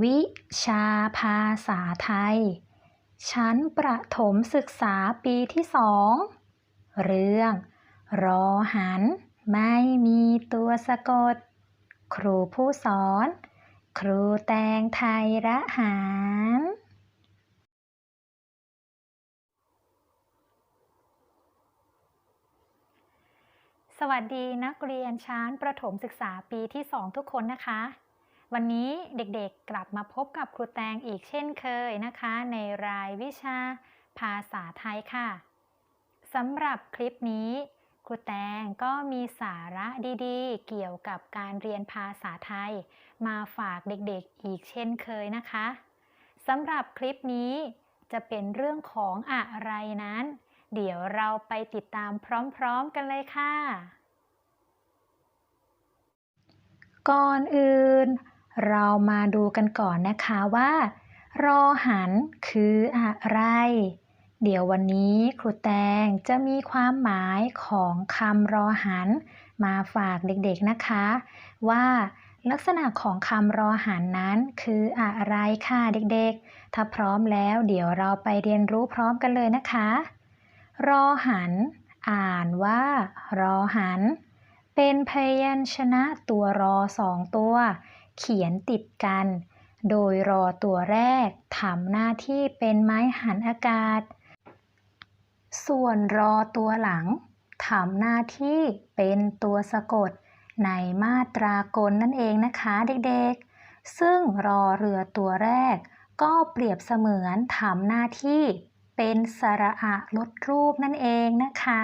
วิชาภาษาไทย ชั้นประถมศึกษาปีที่สอง เรื่อง รอหัน ไม่มีตัวสะกด ครูผู้สอน ครูแตงไทยระหารสวัสดีนักเรียนชั้นประถมศึกษาปีที่ 2 ทุกคนนะคะ วันนี้เด็กๆกลับมาพบกับครูแตงอีกเช่นเคยนะคะ ในรายวิชาภาษาไทยค่ะสำหรับคลิปนี้ ครูแตงก็มีสาระดีๆ เกี่ยวกับการเรียนภาษาไทย มาฝากเด็กๆอีกเช่นเคยนะคะสำหรับคลิปนี้จะเป็นเรื่องของอะไรนั้น เดี๋ยวเราไปติดตามพร้อมๆกันเลยค่ะ ก่อนอื่น เรามาดูกันก่อนนะคะว่า รอหันคืออะไร เดี๋ยววันนี้ครูแตงจะมีความหมายของคำรอหัน มาฝากเด็กๆนะคะ ว่าลักษณะของคำรอหันนั้นคืออะไรค่ะเด็กๆ ถ้าพร้อมแล้วเดี๋ยวเราไปเรียนรู้พร้อมกันเลยนะคะ รอหัน อ่านว่า รอหัน เป็นพยัญชนะตัวรอสองตัว เขียนติดกัน โดยรอตัวแรกทำหน้าที่เป็นไม้หันอากาศ ส่วนรอตัวหลังทำหน้าที่เป็นตัวสะกดในมาตรากลนั่นเองนะคะเด็กๆ ซึ่งรอเรือตัวแรก ก็เปรียบเสมือนทำหน้าที่เป็นสระอะลดรูปนั่นเองนะคะ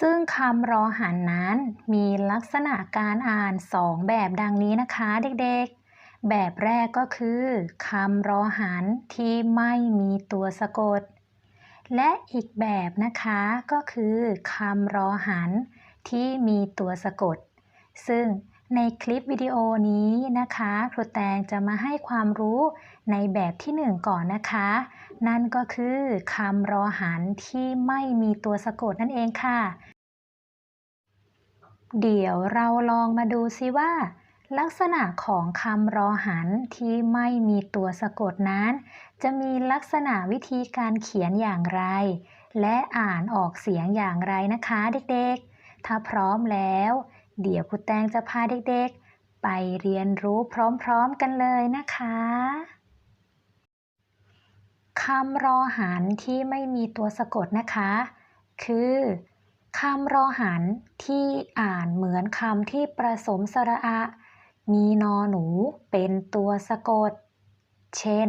ซึ่งคำรอหันนั้นมีลักษณะการอ่านสองแบบดังนี้นะคะเด็กๆ แบบแรกก็คือคำรอหันที่ไม่มีตัวสะกด และอีกแบบนะคะก็คือคำรอหันที่มีตัวสะกด ซึ่งในคลิปวิดีโอนี้นะคะครูแตงจะมาให้ความรู้ในแบบที่หนึ่งก่อนนะคะ นั่นก็คือคำรอหันที่ไม่มีตัวสะกดนั่นเองค่ะ เดี๋ยวเราลองมาดูซิว่า ลักษณะของคำรอหันที่ไม่มีตัวสะกดนั้น จะมีลักษณะวิธีการเขียนอย่างไร และอ่านออกเสียงอย่างไรนะคะเด็กๆ ถ้าพร้อมแล้ว เดี๋ยวครูแตงจะพาเด็กๆ ไปเรียนรู้พร้อมๆกันเลยนะคะคำรอหันที่ไม่มีตัวสะกดนะคะ คือ คำรอหันที่อ่านเหมือนคำที่ประสมสระอะ มีนอหนูเป็นตัวสะกด เช่น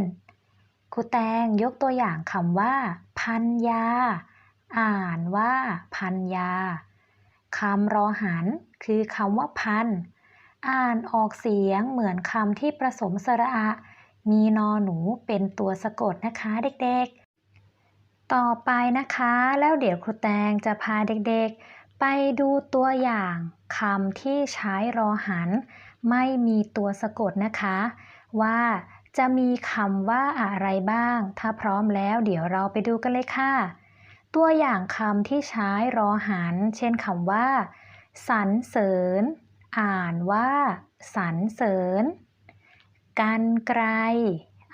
ครูแตงยกตัวอย่างคำว่า พันยา อ่านว่า พันยาคำรอหันคือคำว่าพัน อ่านออกเสียงเหมือนคำที่ประสมสระอะ มีนอหนูเป็นตัวสะกดนะคะเด็กๆ ต่อไปนะคะ แล้วเดี๋ยวครูแตงจะพาเด็กๆ ไปดูตัวอย่างคำที่ใช้รอหัน ไม่มีตัวสะกดนะคะ ว่าจะมีคำว่าอะไรบ้าง ถ้าพร้อมแล้วเดี๋ยวเราไปดูกันเลยค่ะ ตัวอย่างคำที่ใช้รอหัน เช่นคำว่าสรรเสริญ อ่านว่าสรรเสริญ กันไกล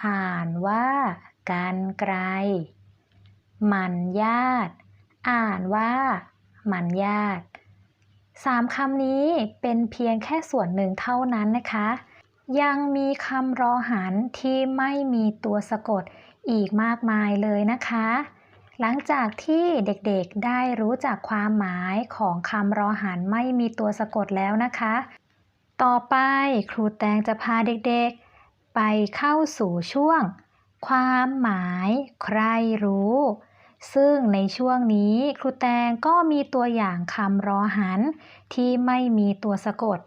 อ่านว่ากันไกล มันญาติ อ่านว่ามันญาติสามคำนี้เป็นเพียงแค่ส่วนหนึ่งเท่านั้นนะคะ ยังมีคำรอหันที่ไม่มีตัวสะกดอีกมากมายเลยนะคะ หลังจากที่เด็กๆได้รู้จักความหมายของคำรอหันไม่มีตัวสะกดแล้วนะคะ ต่อไปครูแตงจะพาเด็กๆ ไปเข้าสู่ช่วง ความหมายใครรู้ ซึ่งในช่วงนี้ครูแตงก็มีตัวอย่างคำรอหัน ที่ไม่มีตัวสะกด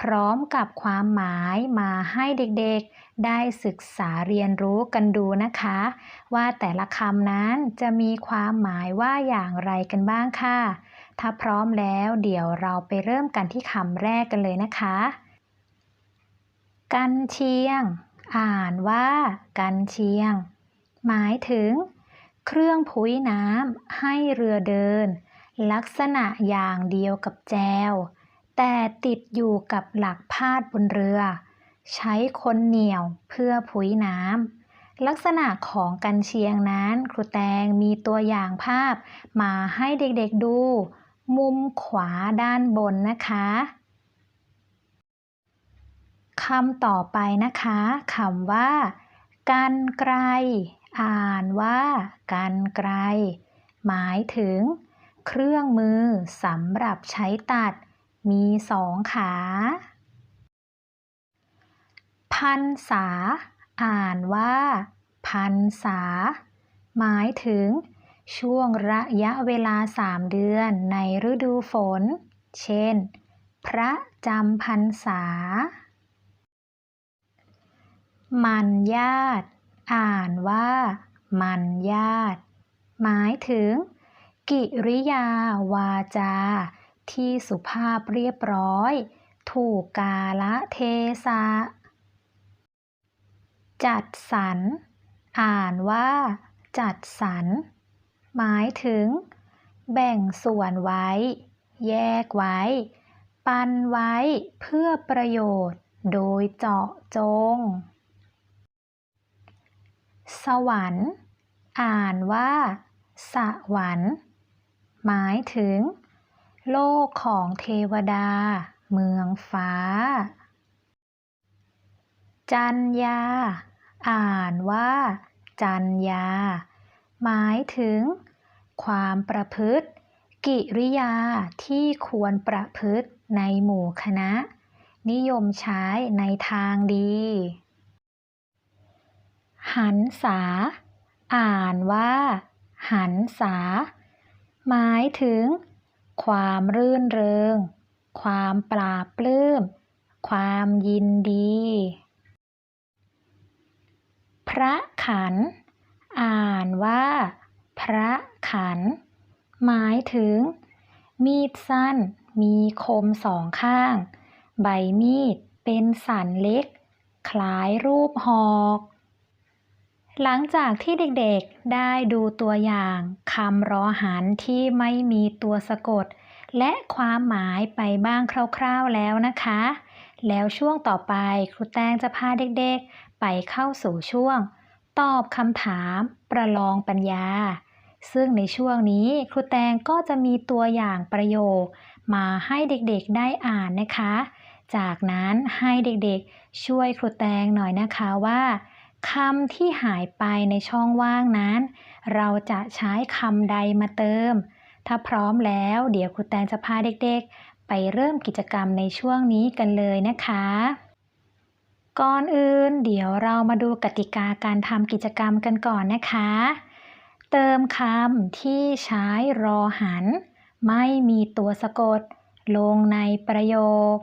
พร้อมกับความหมายมาให้เด็กๆ ได้ศึกษาเรียนรู้กันดูนะคะ ว่าแต่ละคำนั้นจะมีความหมายว่าอย่างไรกันบ้างค่ะ ถ้าพร้อมแล้วเดี๋ยวเราไปเริ่มกันที่คำแรกกันเลยนะคะ กันเชียง อ่านว่า กันเชียง หมายถึง เครื่องพุ้ยน้ำให้เรือเดิน ลักษณะอย่างเดียวกับแจว แต่ติดอยู่กับหลักพาดบนเรือ ใช้คนเหนี่ยวเพื่อผุยน้ำลักษณะของกันเชียงนั้น ครูแตงมีตัวอย่างภาพมาให้เด็กๆดู มุมขวาด้านบนนะคะคำต่อไปนะคะคำว่า กันไกล อ่านว่ากันไกล หมายถึง เครื่องมือสำหรับใช้ตัด มีสองขา พันษา อ่านว่า พันษา หมายถึง ช่วงระยะเวลาสามเดือนในฤดูฝน เช่น พระจำพรรษา มันญาติ อ่านว่า มันญาติ หมายถึง กิริยาวาจา ที่สุภาพเรียบร้อย ถูกกาละเทศะ จัดสรร อ่านว่า จัดสรร หมายถึง แบ่งส่วนไว้ แยกไว้ ปันไว้เพื่อประโยชน์ โดยเจาะจง สวรรค์ อ่านว่าสวรรค์ หมายถึง โลกของเทวดา เมืองฟ้า จัญญาอ่านว่า จัญญาหมายถึง ความประพฤติ กิริยาที่ควรประพฤติในหมู่คณะ นิยมใช้ในทางดี หันษา อ่านว่า หันษา หมายถึง ความรื่นเริง ความปราบปลื้ม ความยินดี พระขัน อ่านว่า พระขัน หมายถึง มีดสั้น มีคมสองข้าง ใบมีดเป็นสันเล็ก คล้ายรูปหอก หลังจากที่เด็กๆได้ดูตัวอย่างคำรอหันที่ไม่มีตัวสะกด และความหมายไปบ้างคร่าวๆแล้วนะคะ แล้วช่วงต่อไปครูแตงจะพาเด็กๆ ไปเข้าสู่ช่วง ตอบคำถามประลองปัญญา ซึ่งในช่วงนี้ครูแตงก็จะมีตัวอย่างประโยค มาให้เด็กๆได้อ่านนะคะ จากนั้นให้เด็กๆ ช่วยครูแตงหน่อยนะคะว่า คำที่หายไปในช่องว่างนั้น เราจะใช้คำใดมาเติม ถ้าพร้อมแล้วเดี๋ยวครูแตงจะพาเด็กๆ ไปเริ่มกิจกรรมในช่วงนี้กันเลยนะคะ ก่อนอื่นเดี๋ยวเรามาดูกติกาการทำกิจกรรมกันก่อนนะคะ เติมคำที่ใช้รอหัน ไม่มีตัวสะกด ลงในประโยค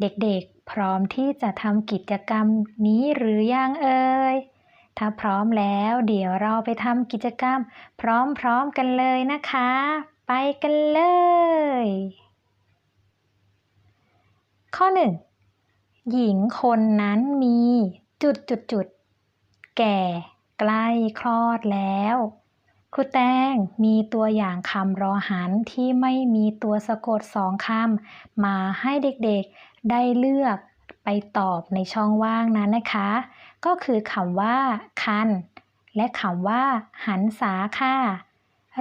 เด็กๆ พร้อมที่จะทำกิจกรรมนี้หรือยังเอ่ย ถ้าพร้อมแล้วเดี๋ยวเราไปทำกิจกรรม พร้อมๆกันเลยนะคะ ไปกันเลย ข้อหนึ่งหญิงคนนั้นมีจุดจุดจุดแก่ใกล้คลอดแล้ว ครูแตงมีตัวอย่างคำรอหันที่ไม่มีตัวสะกดสองคำ มาให้เด็กๆ ได้เลือกไปตอบในช่องว่างนั้นนะคะ ก็คือคำว่า คัน และคำว่า หันษาค่ะ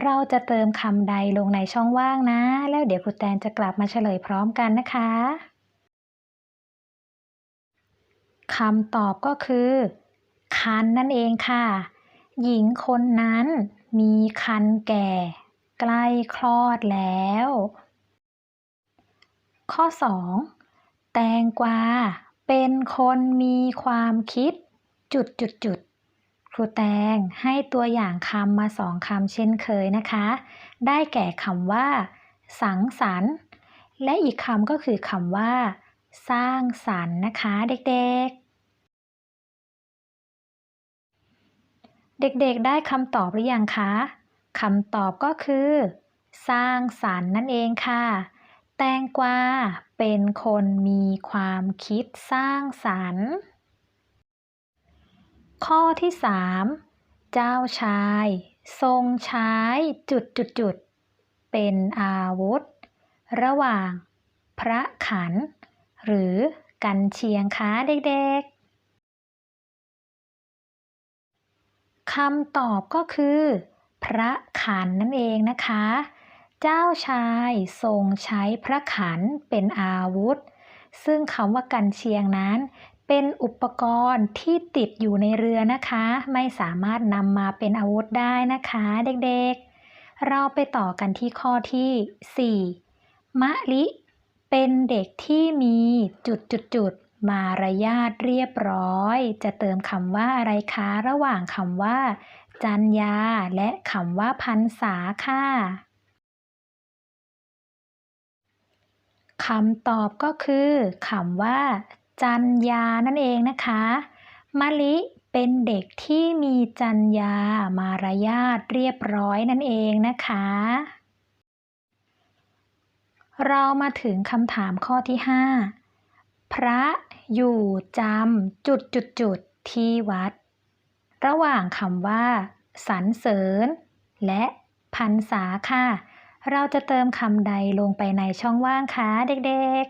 เราจะเติมคำใดลงในช่องว่างนะ แล้วเดี๋ยวครูแตนจะกลับมาเฉลยพร้อมกันนะคะคำตอบก็คือ คันนั่นเองค่ะ หญิงคนนั้นมีคันแก่ ใกล้คลอดแล้ว ข้อ 2. แตงกวาเป็นคนมีความคิด จุดจุดจุดครูแตงให้ตัวอย่างคำมาสองคำเช่นเคยนะคะ ได้แก่คำว่า สังสรรค์ และอีกคำก็คือคำว่า สร้างสรรค์นะคะเด็กๆเด็กๆ ได้คำตอบหรือยังคะ คำตอบก็คือ สร้างสรรค์นั่นเองค่ะ แตงกวาเป็นคนมีความคิดสร้างสรรค์ ข้อที่ 3 เจ้าชาย ทรงใช้จุดจุดจุดเป็นอาวุธ ระหว่าง พระขัน หรือกันเชียงคะเด็กๆคำตอบก็คือ พระขันนั่นเองนะคะ เจ้าชายทรงใช้พระขันเป็นอาวุธ ซึ่งคำว่ากันเชียงนั้นเป็นอุปกรณ์ที่ติดอยู่ในเรือนะคะ ไม่สามารถนำมาเป็นอาวุธได้นะคะเด็กๆ เราไปต่อกันที่ข้อที่ 4 มะลิ เป็นเด็กที่มีจุดจุดจุดๆๆมารยาทเรียบร้อย จะเติมคำว่าอะไรคะระหว่างคำว่า จัญญาและคำว่าพันษาค่ะ คำตอบก็คือคำว่า จัญญานั่นเองนะคะมะลิเป็นเด็กที่มีจัญญามารยาทเรียบร้อยนั่นเองนะคะ เรามาถึงคำถามข้อที่ 5 พระอยู่จำจุดจุดจุดที่วัด ระหว่างคำว่า สรรเสริญ และพรรษาค่ะ เราจะเติมคำใดลงไปในช่องว่างคะเด็ก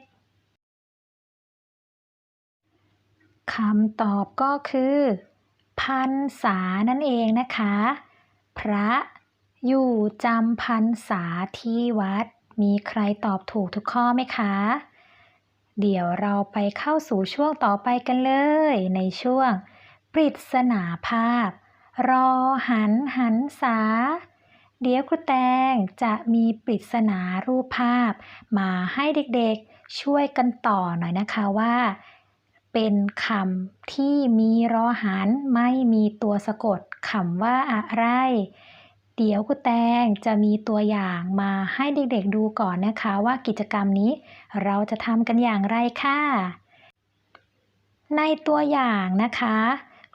ๆ คำตอบก็คือพรรษานั่นเองนะคะ พระอยู่จำพรรษาที่วัด มีใครตอบถูกทุกข้อไหมคะ เดี๋ยวเราไปเข้าสู่ช่วงต่อไปกันเลย ในช่วง ปริศนาภาพ รอหันหันษา เดี๋ยวครูแตงจะมีปริศนารูปภาพ มาให้เด็กๆช่วยกันต่อหน่อยนะคะว่า เป็นคำที่มีรอหันไม่มีตัวสะกดคำว่าอะไร เดี๋ยวครูแตงจะมีตัวอย่างมาให้เด็กๆดูก่อนนะคะว่ากิจกรรมนี้เราจะทำกันอย่างไรค่ะ ในตัวอย่างนะคะ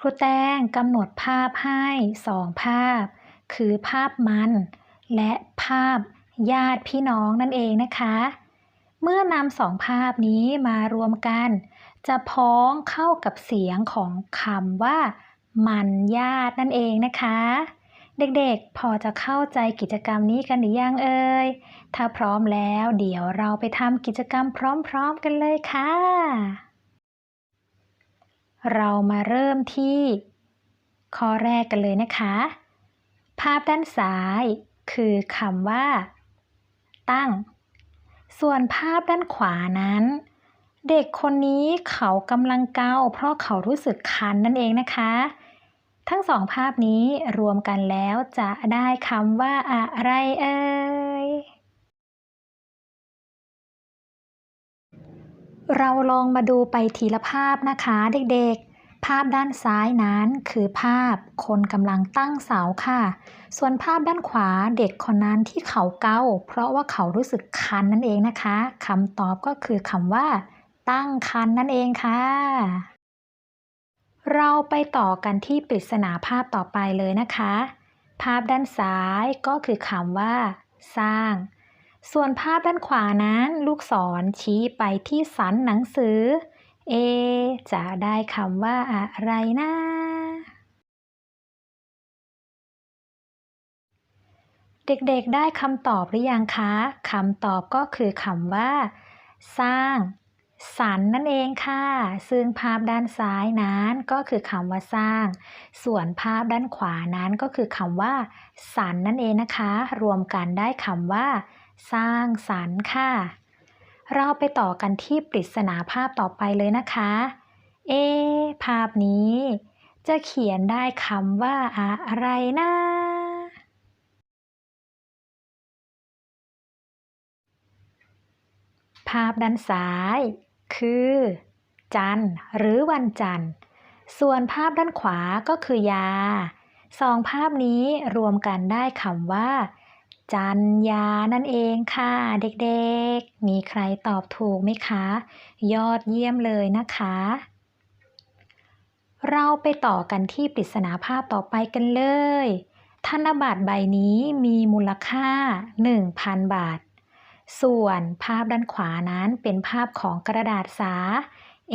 ครูแตงกำหนดภาพให้สองภาพ คือภาพมัน และภาพญาติพี่น้องนั่นเองนะคะ เมื่อนำสองภาพนี้มารวมกัน จะพ้องเข้ากับเสียงของคำว่า มันญาตินั่นเองนะคะ เด็กๆพอจะเข้าใจกิจกรรมนี้กันหรือยังเอ่ย ถ้าพร้อมแล้วเดี๋ยวเราไปทำกิจกรรมพร้อมๆกันเลยค่ะ เรามาเริ่มที่ข้อแรกกันเลยนะคะ ภาพด้านซ้าย คือคำว่า ตั้ง ส่วนภาพด้านขวานั้น เด็กคนนี้เขากำลังเกาเพราะเขารู้สึกคันนั่นเองนะคะ ทั้งสองภาพนี้รวมกันแล้วจะได้คำว่าอะไรเอ่ยเราลองมาดูไปทีละภาพนะคะเด็กๆ ภาพด้านซ้ายนั้นคือภาพคนกำลังตั้งเสาค่ะ ส่วนภาพด้านขวาเด็กคนนั้นที่เขาเกาเพราะว่าเขารู้สึกคันนั่นเองนะคะคำตอบก็คือคำว่า ตั้งคันนั่นเองค่ะ เราไปต่อกันที่ปริศนาภาพต่อไปเลยนะคะ ภาพด้านซ้ายก็คือคำว่า สร้าง ส่วนภาพด้านขวานั้นลูกศรชี้ไปที่สันหนังสือ เอ จะได้คำว่าอะไรนะ เด็กๆได้คำตอบหรือยังคะคำตอบก็คือคำว่า สร้างสรรนั่นเองค่ะ ซึ่งภาพด้านซ้ายนั้นก็คือคำว่าสร้าง ส่วนภาพด้านขวานั้นก็คือคำว่าสรรนั่นเองนะคะ รวมกันได้คำว่า สร้างสรรค์ค่ะ เราไปต่อกันที่ปริศนาภาพต่อไปเลยนะคะ เอะภาพนี้ จะเขียนได้คำว่าอะไรนะภาพด้านซ้าย คือ จันทร์หรือวันจันทร์ ส่วนภาพด้านขวาก็คือยา สองภาพนี้รวมกันได้คำว่า จันยานั่นเองค่ะ เด็กๆ มีใครตอบถูกไหมคะ ยอดเยี่ยมเลยนะคะ เราไปต่อกันที่ปริศนาภาพต่อไปกันเลย ธนบัตรใบนี้มีมูลค่า 1,000 บาท ส่วนภาพด้านขวานั้นเป็นภาพของกระดาษสา เอ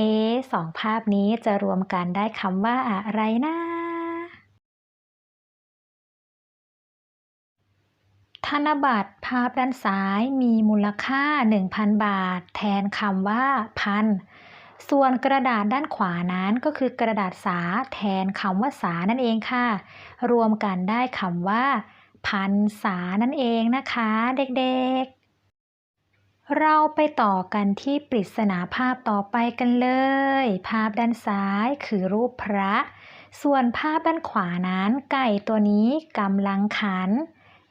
สองภาพนี้จะรวมกันได้คำว่าอะไรนะ ธนบัตรภาพด้านซ้ายมีมูลค่า 1,000 บาท แทนคำว่าพันส่วนกระดาษด้านขวานั้นก็คือกระดาษสาแทนคำว่าสานั่นเองค่ะ รวมกันได้คำว่า พันษานั่นเองนะคะเด็กๆ เราไปต่อกันที่ปริศนาภาพต่อไปกันเลย ภาพด้านซ้ายคือรูปพระ ส่วนภาพด้านขวานั้นไก่ตัวนี้กำลังขัน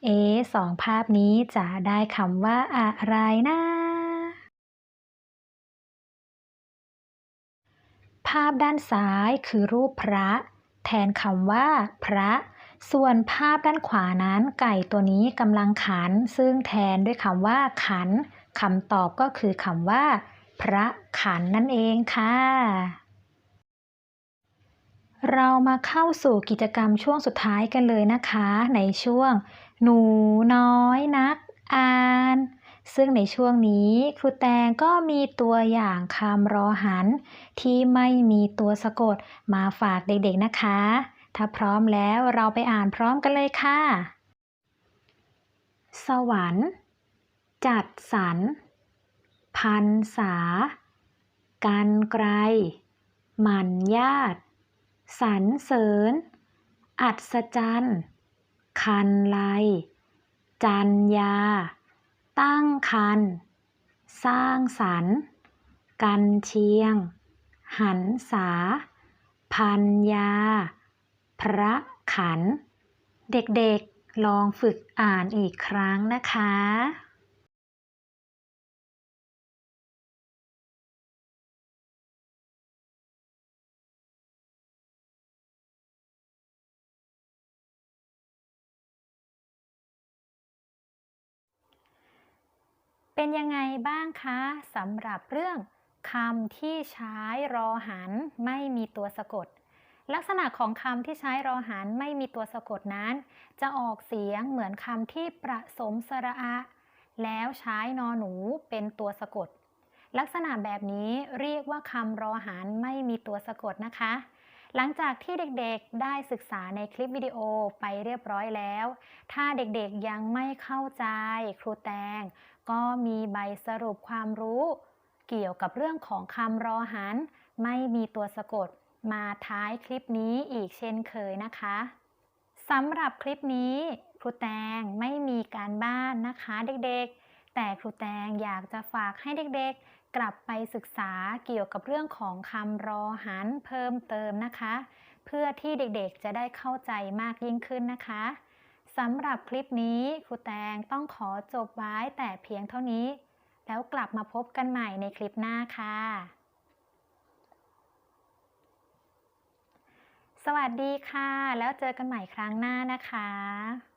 เอสองภาพนี้จะได้คำว่าอะไรนะ ภาพด้านซ้ายคือรูปพระ แทนคำว่า พระ ส่วนภาพด้านขวานั้นไก่ตัวนี้กำลังขัน ซึ่งแทนด้วยคำว่า ขันคำตอบก็คือคำว่า พระขันนั่นเองค่ะ เรามาเข้าสู่กิจกรรมช่วงสุดท้ายกันเลยนะคะ ในช่วง หนูน้อยนักอ่าน ซึ่งในช่วงนี้ครูแตงก็มีตัวอย่างคำรอหัน ที่ไม่มีตัวสะกดมาฝากเด็กๆนะคะ ถ้าพร้อมแล้วเราไปอ่านพร้อมกันเลยค่ะ สวรรค์ จัดสรรพันษา กันไกรหมันญาติ สรรเสริญ อัศจรรย์ คันไล จันยา ตั้งคัน สร้างสรรค์กันเชียง หันษา พันยา พระขัน เด็กๆลองฝึกอ่านอีกครั้งนะคะ เป็นยังไงบ้างคะสำหรับเรื่องคำที่ใช้รอหันไม่มีตัวสะกด ลักษณะของคำที่ใช้รอหันไม่มีตัวสะกดนั้น จะออกเสียงเหมือนคำที่ประสมสระอะ แล้วใช้นอหนูเป็นตัวสะกด ลักษณะแบบนี้เรียกว่าคำรอหันไม่มีตัวสะกดนะคะ หลังจากที่เด็กๆได้ศึกษาในคลิปวิดีโอไปเรียบร้อยแล้ว ถ้าเด็กๆยังไม่เข้าใจครูแตง ก็มีใบสรุปความรู้ เกี่ยวกับเรื่องของคำรอหัน ไม่มีตัวสะกด มาท้ายคลิปนี้อีกเช่นเคยนะคะสำหรับคลิปนี้ครูแตงไม่มีการบ้านนะคะเด็กๆ แต่ครูแตงอยากจะฝากให้เด็กๆ กลับไปศึกษาเกี่ยวกับเรื่องของคำรอหันเพิ่มเติมนะคะ เพื่อที่เด็กๆจะได้เข้าใจมากยิ่งขึ้นนะคะ สำหรับคลิปนี้ครูแตงต้องขอจบไว้แต่เพียงเท่านี้ แล้วกลับมาพบกันใหม่ในคลิปหน้าค่ะ สวัสดีค่ะ แล้วเจอกันใหม่ครั้งหน้านะคะ